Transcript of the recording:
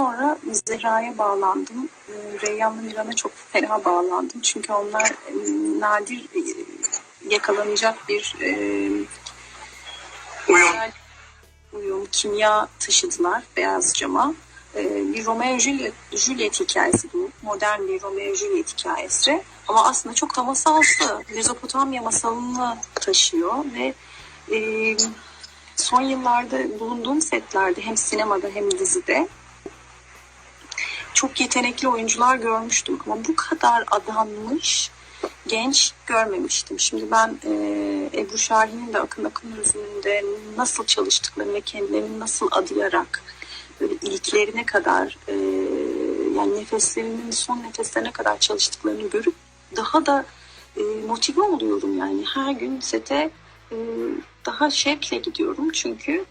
Sonra Zehra'ya bağlandım. E, Reyyan'la Miran'a çok fena bağlandım. Çünkü onlar e, nadir e, yakalanacak bir e, Uyum. uyum, kimya taşıdılar beyaz cama. E, bir Romeo Juliet, Juliet hikayesi bu. Modern bir Romeo Juliet hikayesi. Ama aslında çok da masalsı. Mezopotamya masalını taşıyor ve e, son yıllarda bulunduğum setlerde hem sinemada hem dizide çok yetenekli oyuncular görmüştüm ama bu kadar adanmış genç görmemiştim. Şimdi ben e, Ebru Şahin'in de Akın Akın Üzümü'nde nasıl çalıştıklarını ve kendilerini nasıl adayarak böyle iliklerine kadar e, yani nefeslerinin son nefeslerine kadar çalıştıklarını görüp daha da e, motive oluyorum yani. Her gün sete e, daha şevkle gidiyorum çünkü